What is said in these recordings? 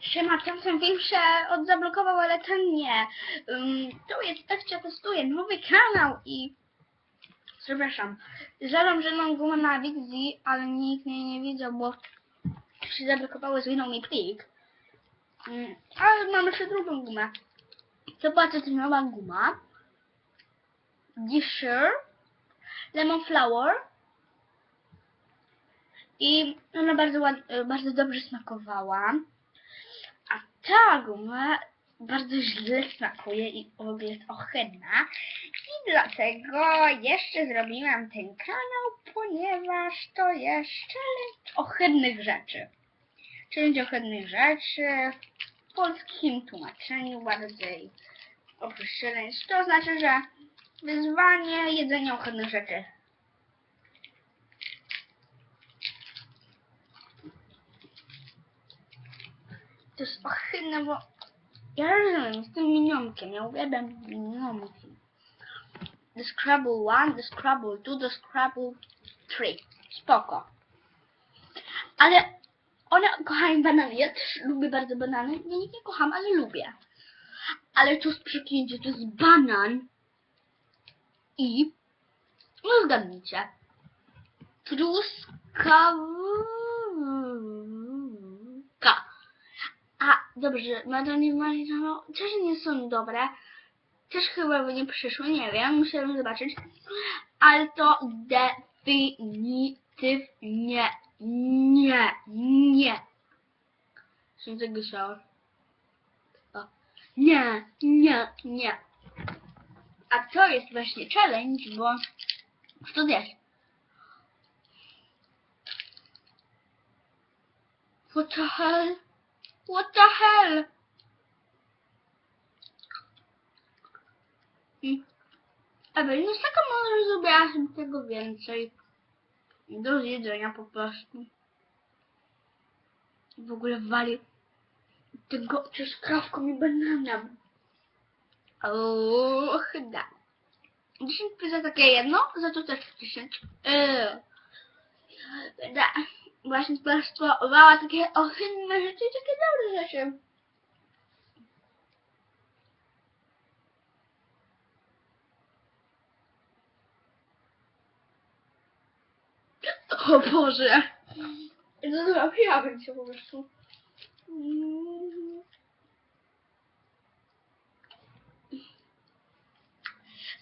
Siema, tam są większe od zablokował, ale ten nie. Um, tu jest Ewcia testuje nowy kanał i... Przepraszam. Że mam gumę na wizji, ale nikt mnie nie widział, bo się zablokowało, zwinął mi plik. Mm, ale mam jeszcze drugą gumę. To nowa guma. Disher. Lemon Flower. I ona bardzo, bardzo dobrze smakowała. A ta guma bardzo źle smakuje i w ogóle jest ohydna. I dlatego jeszcze zrobiłam ten kanał, ponieważ to jest challenge ohydnych rzeczy. Challenge ohydnych rzeczy w polskim tłumaczeniu bardziej oprócz challenge. To znaczy, że wyzwanie jedzenia ohydnych rzeczy. To jest ohydne, bo ja rozumiem, z tym minionkiem, ja uwielbiam minionki. The Scrabble 1, The Scrabble 2, The Scrabble 3. Spoko. Ale one kochają banany. Ja też lubię bardzo banany. Ja nie, nie kocham, ale lubię. Ale to jest przeklęcie, to jest banan i no zgadnijcie. Truskawka. A, dobrze, nadanie no, też nie są dobre. Też chyba by nie przyszły, nie wiem, musiałem zobaczyć. Ale to definitywnie nie, nie. Są tego się. Nie, nie, nie. A to jest właśnie challenge, bo co to jest? What the hell? What the hell? Hmm. Ewelina jest taka mądra, że zrobiła sobie tego więcej. Do zjedzenia po prostu. W ogóle wali tego truskawką i bananem. Och, da. 10 za takie jedno, za to też 10. Yy. Da. Właśnie spostowała takie ohydne rzeczy i takie dobre rzeczy. O Boże. Zrobiłabym się po prostu.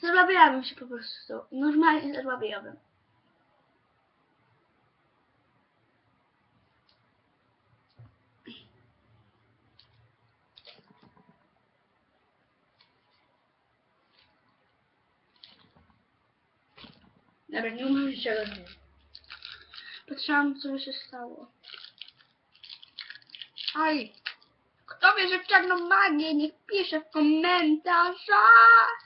Zrobiłabym się po prostu. Normalnie zrobiłabym. Dobra, nie umiem się rozwijać. Patrzyłam, co by się stało. Aj! Kto wie, że czarną magię, niech pisze w komentarzach!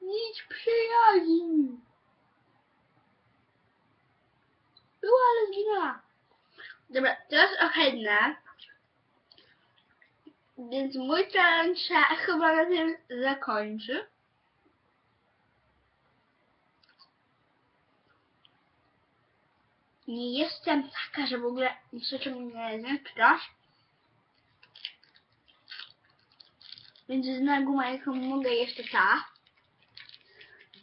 Nic przyjaźni! Była, ale zginęła. Dobra, teraz ohydne. Więc mój challenge się chyba na tym zakończy. Nie jestem taka, że w ogóle o czym nie czytasz? Więc na gumę, jaką mogę jeszcze ta.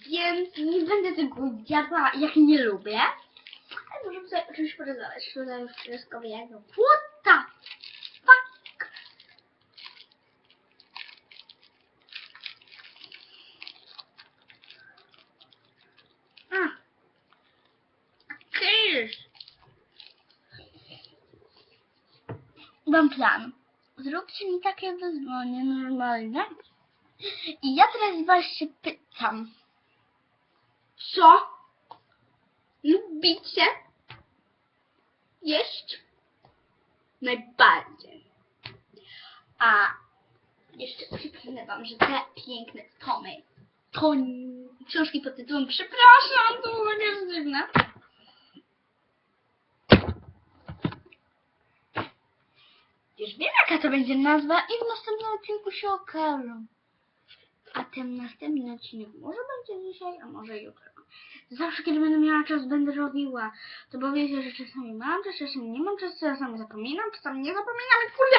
Więc nie będę tego jadła, jak nie lubię. Ale możemy sobie oczywiście porozmawiać. Tutaj już wszystkowiego. What the Mam plan. Zróbcie mi takie wyzwanie normalne. I ja teraz was się pytam. Co lubicie jeść najbardziej? A jeszcze przypomnę wam, że te piękne tomy to książki pod tytułem Przepraszam, to nie dziwne. Już wiem jaka to będzie nazwa i w następnym odcinku się okażę. A ten następny odcinek może będzie dzisiaj, a może jutro. Zawsze, kiedy będę miała czas, będę robiła. To bo wiecie, że czasami mam czas, czasami nie mam czasu, czasami zapominam, czasami nie zapominam i kurde,